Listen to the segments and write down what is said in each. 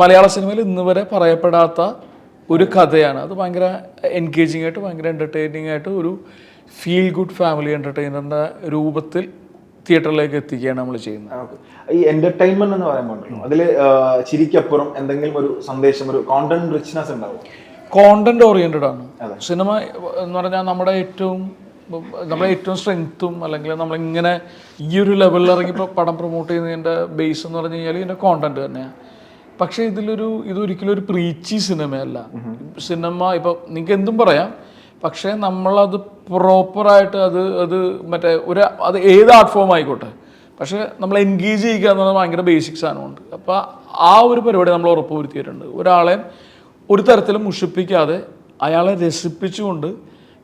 മലയാള സിനിമയിൽ ഇന്ന് വരെ പറയപ്പെടാത്ത ഒരു കഥയാണ്. അത് ഭയങ്കര എൻഗേജിങ് ആയിട്ട് ഭയങ്കര എന്റർടൈനിങ് ആയിട്ട് ഒരു ഫീൽ ഗുഡ് ഫാമിലി എന്റർടൈനറിന്റെ രൂപത്തിൽ തിയേറ്ററിലേക്ക് എത്തിക്കുകയാണ് നമ്മൾ ചെയ്യുന്നത്. ഈ എന്റർടൈൻമെന്റ് എന്ന് പറയുമ്പോൾ അതിൽ ചിരിക്കപ്പുറം എന്തെങ്കിലും ഒരു സന്ദേശം ഒരു കോണ്ടന്റ് റിച്ച്നെസ് ഉണ്ടാവും കോണ്ടന്റ് ഓറിയന്റഡ് ആണ്. സിനിമ എന്ന് പറഞ്ഞാൽ നമ്മുടെ ഏറ്റവും നമ്മുടെ ഏറ്റവും സ്ട്രെങ്ത്തും അല്ലെങ്കിൽ നമ്മളിങ്ങനെ ഈ ഒരു ലെവലിൽ ഇറങ്ങി പടം പ്രൊമോട്ട് ചെയ്യുന്നതിന്റെ ബേസ് എന്ന് പറഞ്ഞു കഴിഞ്ഞാൽ ഇതിന്റെ കോണ്ടന്റ് തന്നെയാണ് പക്ഷേ ഇതിലൊരു ഇതൊരിക്കലും ഒരു പ്രീച്ചി സിനിമയല്ല. സിനിമ ഇപ്പൊ നിങ്ങൾക്ക് എന്തും പറയാം. പക്ഷേ നമ്മളത് പ്രോപ്പറായിട്ട് അത് അത് മറ്റേ ഒരു അത് ഏത് ആർട്ട് ഫോം ആയിക്കോട്ടെ. പക്ഷേ നമ്മൾ എൻഗേജ് ചെയ്യുക എന്ന് പറഞ്ഞാൽ ഭയങ്കര ബേസിക് സാധനമുണ്ട്. അപ്പോൾ ആ ഒരു പരിപാടി നമ്മൾ ഉറപ്പുവരുത്തിയിട്ടുണ്ട്. ഒരാളെ ഒരു തരത്തിലും മുഷിപ്പിക്കാതെ അയാളെ രസിപ്പിച്ചുകൊണ്ട്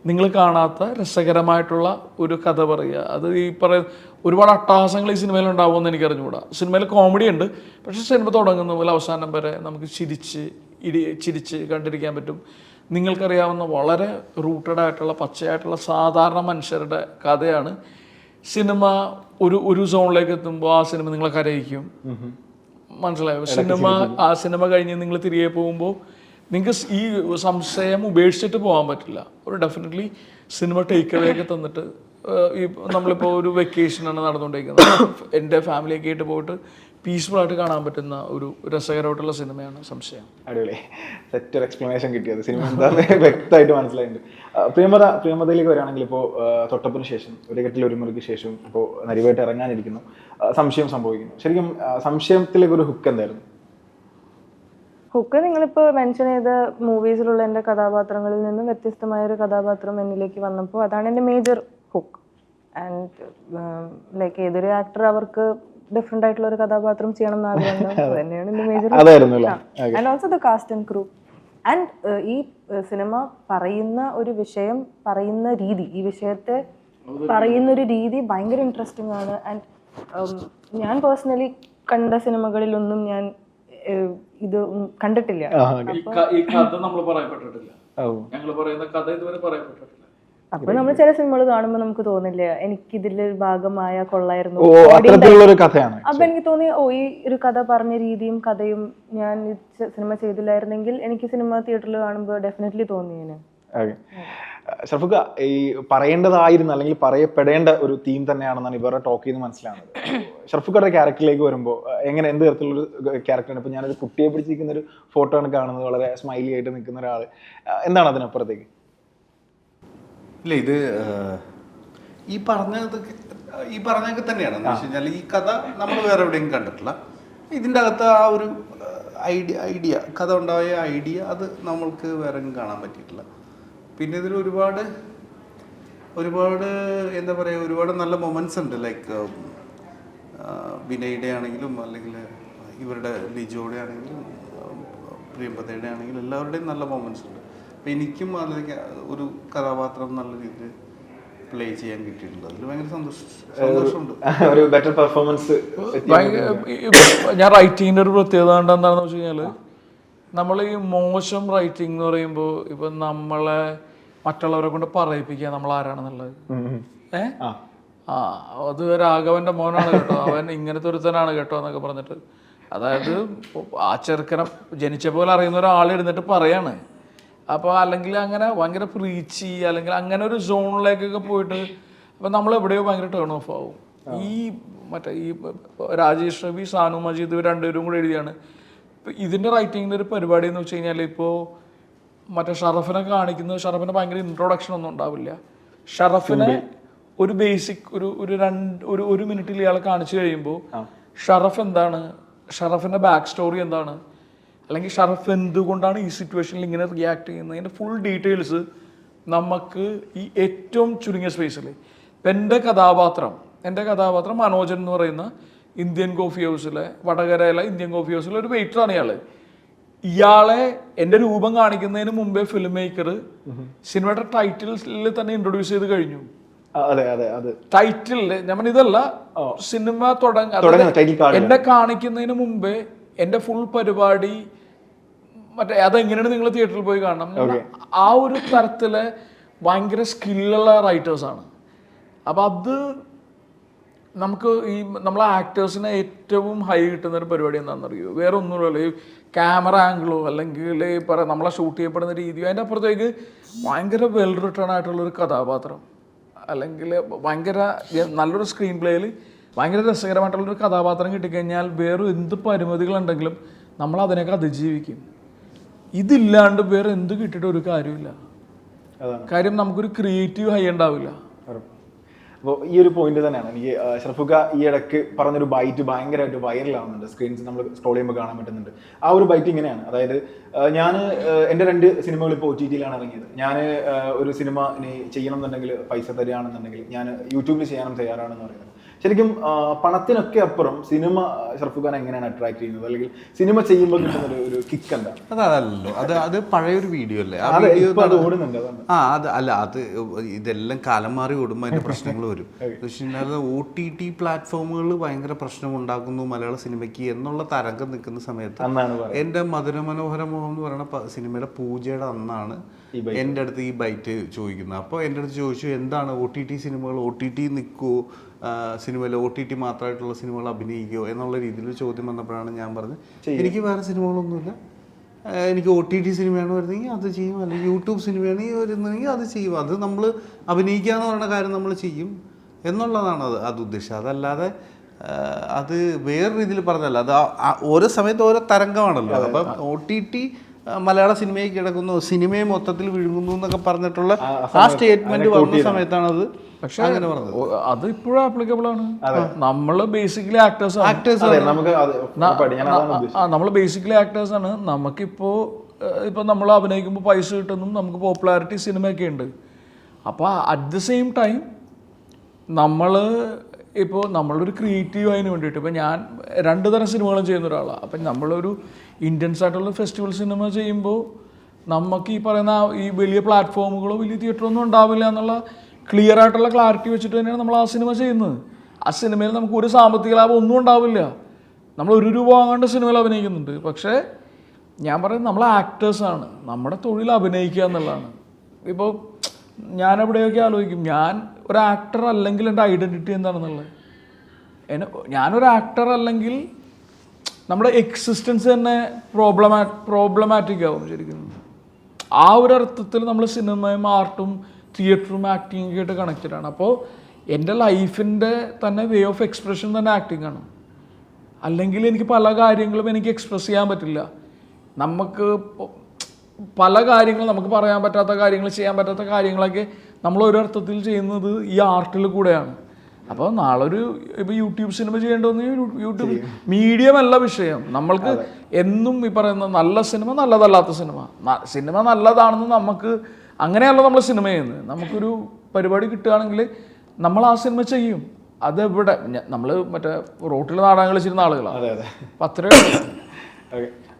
നിങ്ങൾ കാണാത്ത രസകരമായിട്ടുള്ള ഒരു കഥ പറയുക. അത് ഈ പറയ ഒരുപാട് അട്ടഹാസങ്ങൾ ഈ സിനിമയിൽ ഉണ്ടാവുമെന്ന് എനിക്ക് അറിഞ്ഞുകൂടാ. സിനിമയിൽ കോമഡി ഉണ്ട്. പക്ഷേ സിനിമ തുടങ്ങുന്ന പോലെ അവസാനം വരെ നമുക്ക് ചിരിച്ച് ഇടി ചിരിച്ച് കണ്ടിരിക്കാൻ പറ്റും. നിങ്ങൾക്കറിയാവുന്ന വളരെ റൂട്ടഡ് ആയിട്ടുള്ള പച്ചയായിട്ടുള്ള സാധാരണ മനുഷ്യരുടെ കഥയാണ്. സിനിമ ഒരു ഒരു സോണിലേക്ക് എത്തുമ്പോൾ ആ സിനിമ നിങ്ങളെ കരയിക്കും. മനസ്സിലായോ? സിനിമ ആ സിനിമ കഴിഞ്ഞ് നിങ്ങൾ തിരികെ പോകുമ്പോൾ നിങ്ങൾക്ക് ഈ സംശയം ഉപേക്ഷിച്ചിട്ട് പോകാൻ പറ്റില്ല. ഒരു ഡെഫിനറ്റ്ലി സിനിമ ടേക്ക് അവേ ഒക്കെ തന്നിട്ട് ഈ നമ്മളിപ്പോൾ ഒരു വെക്കേഷനാണ് നടന്നുകൊണ്ടിരിക്കുന്നത്. എന്റെ ഫാമിലിയൊക്കെ ആയിട്ട് പോയിട്ട് പീസ്ഫുൾ ആയിട്ട് കാണാൻ പറ്റുന്ന ഒരു രസകരമായിട്ടുള്ള സിനിമയാണ് സംശയം. അടിപൊളി. സെറ്റ് ഒരു എക്സ്പ്ലനേഷൻ കിട്ടിയത്. സിനിമ എന്താന്ന് വ്യക്തമായിട്ട് മനസ്സിലായിട്ടുണ്ട്. പ്രിയമത പ്രിയമതയിലേക്ക് വരികയാണെങ്കിൽ ഇപ്പോൾ തൊട്ടപ്പിന് ശേഷം ഒരു കെട്ടിൽ ഒരു മുറിക്ക് ശേഷം ഇപ്പോൾ നരിവായിട്ട് ഇറങ്ങാനിരിക്കുന്നു. സംശയം സംഭവിക്കുന്നു. ശരിക്കും സംശയത്തിലേക്ക് ഒരു ഹുക്ക് എന്തായിരുന്നു? ഹുക്ക് നിങ്ങളിപ്പോൾ മെൻഷൻ ചെയ്ത മൂവീസിലുള്ള എന്റെ കഥാപാത്രങ്ങളിൽ നിന്നും വ്യത്യസ്തമായ ഒരു കഥാപാത്രം എന്നിലേക്ക് വന്നപ്പോൾ അതാണ് എന്റെ മേജർ ഹുക്ക് ആൻഡ് ലൈക്ക് ഏതൊരു ആക്ടർ അവർക്ക് ഡിഫറെന്റ് ആയിട്ടുള്ള ഒരു കഥാപാത്രം ചെയ്യണം എന്ന് ആഗ്രഹം തന്നെയാണ് എന്റെ major and also the cast and crew and ഈ സിനിമ പറയുന്ന ഒരു വിഷയം പറയുന്ന രീതി ഈ വിഷയത്തെ പറയുന്ന ഒരു രീതി ഭയങ്കര ഇൻട്രസ്റ്റിംഗ് ആണ്. ആൻഡ് ഞാൻ പേഴ്സണലി കണ്ട സിനിമകളിലൊന്നും ഞാൻ ഇത് കണ്ടിട്ടില്ല. ഈ കഥ നമ്മൾ പറയപ്പെട്ടിട്ടില്ല. ഞങ്ങൾ പറയുന്ന കഥ ഇതുവരെ പറയപ്പെട്ടിട്ടില്ല. അപ്പൊ നമ്മൾ ചില സിനിമകൾ കാണുമ്പോൾ നമുക്ക് തോന്നില്ല എനിക്ക് ഇതിലൊരു ഭാഗമായ കൊള്ളായിരുന്നു. അപ്പൊ എനിക്ക് തോന്നി ഓ ഈ ഒരു കഥ പറഞ്ഞ രീതിയും കഥയും ഞാൻ സിനിമ ചെയ്തില്ലായിരുന്നെങ്കിൽ എനിക്ക് സിനിമ തിയേറ്ററിൽ കാണുമ്പോൾ ഡെഫിനറ്റ്ലി തോന്നിയേനെ. ഷർഫുക്ക ഈ പറയേണ്ടതായിരുന്നു അല്ലെങ്കിൽ പറയപ്പെടേണ്ട ഒരു തീം തന്നെയാണെന്നാണ് ഇവരുടെ ടോക്ക് ചെയ്ത് മനസ്സിലാവുന്നത്. ഷർഫുക്കയുടെ ക്യാരക്ടറിലേക്ക് വരുമ്പോൾ എങ്ങനെ എന്ത് തരത്തിലുള്ള ക്യാരക്ടറാണ്? ഇപ്പൊ ഞാനൊരു കുട്ടിയെ പിടിച്ചിരിക്കുന്ന ഒരു ഫോട്ടോ ആണ് കാണുന്നത് വളരെ സ്മൈലി ആയിട്ട് നിൽക്കുന്ന ഒരാൾ എന്താണ് അതിനപ്പുറത്തേക്ക്? ഇല്ല ഇത് ഈ പറഞ്ഞത് ഈ പറഞ്ഞൊക്കെ തന്നെയാണ്. എന്ന് വെച്ച് കഴിഞ്ഞാൽ ഈ കഥ നമ്മൾ വേറെ എവിടെയും കണ്ടിട്ടില്ല. ഇതിന്റെ അകത്ത് ആ ഒരു ഐഡിയ ഐഡിയ കഥ ഉണ്ടായ ഐഡിയ അത് നമ്മൾക്ക് വേറെ കാണാൻ പറ്റിയിട്ടില്ല. പിന്നെ ഇതിൽ ഒരുപാട് ഒരുപാട് എന്താ പറയുക ഒരുപാട് നല്ല മൊമെന്റ്സ് ഉണ്ട്. ലൈക്ക് വിനയുടെ ആണെങ്കിലും അല്ലെങ്കിൽ ഇവരുടെ ലിജോയുടെ ആണെങ്കിലും പ്രിയമ്പതയുടെ ആണെങ്കിലും എല്ലാവരുടെയും നല്ല മൊമെന്റ്സ് ഉണ്ട് അപ്പം എനിക്കും അല്ലെങ്കിൽ ഒരു കഥാപാത്രം നല്ല രീതിയിൽ പ്ലേ ചെയ്യാൻ കിട്ടിയിട്ടുണ്ട്. അതിൽ ഭയങ്കര സന്തോഷം സന്തോഷമുണ്ട്. ഒരു ബെറ്റർ പെർഫോമൻസ് ഞാൻ റൈറ്റിങ്ങിന്റെ ഒരു പ്രത്യേകത എന്താണെന്ന് വെച്ച് കഴിഞ്ഞാൽ നമ്മൾ ഈ മോശം റൈറ്റിംഗ് എന്ന് പറയുമ്പോൾ ഇപ്പം നമ്മളെ മറ്റുള്ളവരെ കൊണ്ട് പറയിപ്പിക്കുക നമ്മൾ ആരാണെന്നുള്ളത് ഏ? ആ അത് രാഘവന്റെ മോനാണ് കേട്ടോ. അവൻ ഇങ്ങനത്തെ ഒരുത്തനാണ് കേട്ടോ എന്നൊക്കെ പറഞ്ഞിട്ട്. അതായത് ആ ചെറുക്കനെ ജനിച്ച പോലെ അറിയുന്ന ഒരാൾ ഇരുന്നിട്ട് പറയാണ്. അപ്പോൾ അല്ലെങ്കിൽ അങ്ങനെ ഭയങ്കര പ്രീച്ചി അല്ലെങ്കിൽ അങ്ങനെ ഒരു സോണിലേക്കൊക്കെ പോയിട്ട് അപ്പം നമ്മൾ എവിടെയോ ഭയങ്കര ടേൺ ഓഫ് ആവും ഈ മറ്റേ ഈ രാജേഷ് രവി സാനു മജീദ് ഇവർ രണ്ടുപേരും കൂടെ എഴുതിയാണ്. ഇപ്പൊ ഇതിന്റെ റൈറ്റിങ്ങിന്റെ ഒരു പരിപാടി എന്ന് വെച്ച് കഴിഞ്ഞാൽ ഇപ്പോൾ മറ്റേ ഷറഫിനെ കാണിക്കുന്നത് ഷറഫിന് ഭയങ്കര ഇൻട്രൊഡക്ഷൻ ഒന്നും ഉണ്ടാവില്ല. ഷറഫിനെ ഒരു ബേസിക് ഒരു ഒരു രണ്ട് ഒരു ഒരു മിനിറ്റിൽ ഇയാളെ കാണിച്ചു കഴിയുമ്പോൾ ഷറഫ് എന്താണ്? ഷറഫിന്റെ ബാക്ക് സ്റ്റോറി എന്താണ്? അല്ലെങ്കിൽ ഷറഫ് എന്തുകൊണ്ടാണ് ഈ സിറ്റുവേഷനിൽ ഇങ്ങനെ റിയാക്ട് ചെയ്യുന്നത്? അതിന്റെ ഫുൾ ഡീറ്റെയിൽസ് നമുക്ക് ഈ ഏറ്റവും ചുരുങ്ങിയ സ്പേസിൽ ഇപ്പം എന്റെ കഥാപാത്രം എന്റെ കഥാപാത്രം മനോജൻ എന്ന് പറയുന്ന ഇന്ത്യൻ കോഫി ഹൗസിലെ വടകരയിലെ ഇന്ത്യൻ കോഫി ഹൗസിലെ ഒരു വെയിറ്ററാണ് ഇയാൾ ഇയാളെ. എന്റെ രൂപം കാണിക്കുന്നതിന് മുമ്പേ ഫിലിം മേക്കർ സിനിമയുടെ ടൈറ്റിൽസിൽ തന്നെ ഇൻട്രൊഡ്യൂസ് ചെയ്ത് കഴിഞ്ഞു. അതെ അതെ അത്. ടൈറ്റിലിൽ ഞാൻ ഇതല്ല സിനിമ തുടങ്ങ. എന്നെ കാണിക്കുന്നതിന് മുമ്പേ എന്റെ ഫുൾ പരിപാടി മറ്റേ അതെങ്ങനെയാണ് നിങ്ങൾ തിയേറ്ററിൽ പോയി കാണണം? ആ ഒരു തരത്തിൽ ഭയങ്കര സ്കില്ലുള്ള റൈറ്റേഴ്സാണ് അപ്പൊ അത് നമുക്ക് ഈ നമ്മളെ ആക്ടേഴ്സിനെ ഏറ്റവും ഹൈ കിട്ടുന്ന ഒരു പരിപാടി എന്താണെന്ന് അറിയോ വേറെ ഒന്നുമില്ല ഈ ക്യാമറ ആംഗിളോ അല്ലെങ്കിൽ ഈ പറ നമ്മളെ ഷൂട്ട് ചെയ്യപ്പെടുന്ന രീതിയോ അതിന്റെ അപ്പുറത്തേക്ക് ഭയങ്കര വെൽ റിട്ടേൺ ആയിട്ടുള്ള ഒരു കഥാപാത്രം. അല്ലെങ്കിൽ ഭയങ്കര നല്ലൊരു സ്ക്രീൻ പ്ലേയിൽ ഭയങ്കര രസകരമായിട്ടുള്ളൊരു കഥാപാത്രം കിട്ടിക്കഴിഞ്ഞാൽ വേറെ എന്ത് പരിമിതികളുണ്ടെങ്കിലും നമ്മൾ അതിനൊക്കെ അതിജീവിക്കും. ഇതില്ലാണ്ട് വേറെ എന്ത് കിട്ടിയിട്ട് ഒരു കാര്യമില്ല കാര്യം നമുക്കൊരു ക്രിയേറ്റീവ് ഹൈ ഉണ്ടാവില്ല. അപ്പോൾ ഈ ഒരു പോയിന്റ് തന്നെയാണ്. എനിക്ക് ഷർഫുക്ക ഈ ഇടയ്ക്ക് പറഞ്ഞൊരു ബൈറ്റ് ഭയങ്കരമായിട്ട് വൈറലാവുന്നുണ്ട് സ്ക്രീൻസ് നമ്മൾ സ്ക്രോൾ ചെയ്യുമ്പോൾ കാണാൻ പറ്റുന്നുണ്ട്. ആ ഒരു ബൈറ്റ് ഇങ്ങനെയാണ്. അതായത് ഞാൻ എന്റെ രണ്ട് സിനിമകൾ ഇപ്പോൾ ഒ ടി ടിയിലാണ് ഇറങ്ങിയത്. ഞാൻ ഒരു സിനിമ ഇനി ചെയ്യണം എന്നുണ്ടെങ്കിൽ പൈസ തരികയാണെന്നുണ്ടെങ്കിൽ ഞാൻ യൂട്യൂബിൽ ചെയ്യാനും തയ്യാറാണെന്ന് പറയുന്നത് ശരിക്കും പണത്തിനൊക്കെ അപ്പുറം സിനിമ ഷർഫുഖാൻ എങ്ങനെയാണ് അട്രാക്ട് ചെയ്യുന്നത്? അല്ലെങ്കിൽ സിനിമ ചെയ്യുമ്പോൾ കിട്ടുന്ന ഒരു കിക്ക് എന്താണ് അതല്ലോ അത് അത് പഴയൊരു വീഡിയോ അല്ലേ? ആ വീഡിയോ അത് ഓടുന്നുണ്ട് അതാണ്. ആ അത് അല്ല അത് ഇതെല്ലാം കാലം മാറി ഓടുമ്പോൾ അതിന്റെ പ്രശ്നങ്ങൾ വരും. ഒ ടി ടി പ്ലാറ്റ്ഫോമുകൾ ഭയങ്കര പ്രശ്നം ഉണ്ടാക്കുന്നു മലയാള സിനിമയ്ക്ക് എന്നുള്ള തരംഗം നിൽക്കുന്ന സമയത്ത് എന്റെ എന്റെ മധുരമനോഹര മോഹം എന്ന് പറയുന്ന സിനിമയുടെ പൂജയുടെ അന്നാണ് എന്റെ അടുത്ത് ഈ ബൈറ്റ് ചോദിക്കുന്നത്. അപ്പോൾ എന്റെ അടുത്ത് ചോദിച്ചു എന്താണ് ഒ ടി ടി സിനിമകൾ? ഒ ടി ടി നിൽക്കുമോ സിനിമയിൽ ഒ ടി ടി മാത്രമായിട്ടുള്ള സിനിമകൾ അഭിനയിക്കുമോ എന്നുള്ള രീതിയിൽ ചോദ്യം വന്നപ്പോഴാണ് ഞാൻ പറഞ്ഞത്. എനിക്ക് വേറെ സിനിമകളൊന്നുമില്ല. എനിക്ക് ഒ ടി ടി സിനിമയാണ് വരുന്നതെങ്കിൽ അത് ചെയ്യും. അല്ലെങ്കിൽ യൂട്യൂബ് സിനിമയാണ് വരുന്നതെങ്കിൽ അത് ചെയ്യും. അത് നമ്മൾ അഭിനയിക്കുക എന്ന് പറയുന്ന കാര്യം നമ്മൾ ചെയ്യും എന്നുള്ളതാണ് അത്. അത് ഉദ്ദേശം അതല്ലാതെ അത് വേറെ രീതിയിൽ പറഞ്ഞല്ല. അത് ഓരോ സമയത്ത് ഓരോ തരംഗമാണല്ലോ. അപ്പം ഒ ടി ടി മലയാള സിനിമയിൽ കിടക്കുന്നു. സിനിമയെ മൊത്തത്തിൽ വിഴുങ്ങുന്നു എന്നൊക്കെ പറഞ്ഞിട്ടുള്ള ആ സ്റ്റേറ്റ്മെന്റ് വന്ന സമയത്താണ് അത് പക്ഷേ അങ്ങനെ പറഞ്ഞത്. അത് ഇപ്പോഴും ആപ്ലിക്കബിൾ ആണ്. നമ്മൾ ബേസിക്കലി ആക്ടേഴ്സ് ആണ്. ആക്ടേഴ്സ് നമ്മൾ ബേസിക്കലി ആക്ടേഴ്സ് ആണ്. നമുക്കിപ്പോ ഇപ്പൊ നമ്മൾ അഭിനയിക്കുമ്പോൾ പൈസ കിട്ടുന്നു നമുക്ക് പോപ്പുലാരിറ്റി സിനിമയൊക്കെ ഉണ്ട്. അപ്പോൾ അറ്റ് ദ സെയിം ടൈം നമ്മൾ ഇപ്പോൾ നമ്മളൊരു ക്രിയേറ്റീവ് അതിന് വേണ്ടിയിട്ട് ഇപ്പോൾ ഞാൻ രണ്ട് തരം സിനിമകളും ചെയ്യുന്ന ഒരാളാണ് അപ്പം നമ്മളൊരു ഇന്ത്യൻസ് ആയിട്ടുള്ള ഫെസ്റ്റിവൽ സിനിമ ചെയ്യുമ്പോൾ നമുക്ക് ഈ പറയുന്ന ഈ വലിയ പ്ലാറ്റ്ഫോമുകളോ വലിയ തിയേറ്ററോ ഒന്നും ഉണ്ടാവില്ല എന്നുള്ള ക്ലിയർ ആയിട്ടുള്ള ക്ലാരിറ്റി വെച്ചിട്ട് തന്നെയാണ് നമ്മൾ ആ സിനിമ ചെയ്യുന്നത്. ആ സിനിമയിൽ നമുക്ക് ഒരു സാമ്പത്തിക ലാഭം ഒന്നും ഉണ്ടാവില്ല. നമ്മൾ ഒരു രൂപ വാങ്ങാണ്ട് സിനിമയിൽ അഭിനയിക്കുന്നുണ്ട്. പക്ഷേ ഞാൻ പറയുന്നത് നമ്മൾ ആക്ടേഴ്സാണ് നമ്മുടെ തൊഴിൽ അഭിനയിക്കുക എന്നുള്ളതാണ്. ഇപ്പോൾ ഞാൻ അവിടെയൊക്കെ ആലോചിക്കും ഞാൻ ഒരു ആക്ടർ അല്ലെങ്കിൽ എന്റെ ഐഡന്റിറ്റി എന്താണെന്നുള്ളത്. എന്നെ ഞാനൊരു ആക്ടർ അല്ലെങ്കിൽ നമ്മുടെ എക്സിസ്റ്റൻസ് തന്നെ പ്രോബ്ലമാ പ്രോബ്ലമാറ്റിക് ആവും ശരിക്കും. ആ ഒരു അർത്ഥത്തിൽ നമ്മൾ സിനിമയും ആർട്ടും തിയേറ്ററും ആക്ടിങ്ങും ആയിട്ട് കണക്റ്റഡ് ആണ്. അപ്പോൾ എന്റെ ലൈഫിന്റെ തന്നെ വേ ഓഫ് എക്സ്പ്രഷൻ തന്നെ ആക്ടിങ് ആണ്. അല്ലെങ്കിൽ എനിക്ക് പല കാര്യങ്ങളും എനിക്ക് എക്സ്പ്രസ് ചെയ്യാൻ പറ്റില്ല. നമുക്ക് പല കാര്യങ്ങളും നമുക്ക് പറയാൻ പറ്റാത്ത കാര്യങ്ങൾ ചെയ്യാൻ പറ്റാത്ത കാര്യങ്ങളൊക്കെ നമ്മൾ ഒരർത്ഥത്തിൽ ചെയ്യുന്നത് ഈ ആർട്ടിൽ കൂടെയാണ്. അപ്പോൾ നാളെ ഒരു ഇപ്പോൾ യൂട്യൂബ് സിനിമ ചെയ്യേണ്ടതെന്ന് യൂട്യൂബ് മീഡിയം അല്ല വിഷയം. നമ്മൾക്ക് എന്നും ഈ പറയുന്ന നല്ല സിനിമ നല്ലതല്ലാത്ത സിനിമ. സിനിമ നല്ലതാണെന്ന് നമുക്ക് അങ്ങനെയല്ല നമ്മൾ സിനിമ ചെയ്യുന്നത്. നമുക്കൊരു പരിപാടി കിട്ടുകയാണെങ്കിൽ നമ്മൾ ആ സിനിമ ചെയ്യും. അതെവിടെ? നമ്മൾ മറ്റേ റോട്ടിൽ നാടകം ചെയ്യുന്ന ആളുകളാണ് അത്രയും ഓക്കെ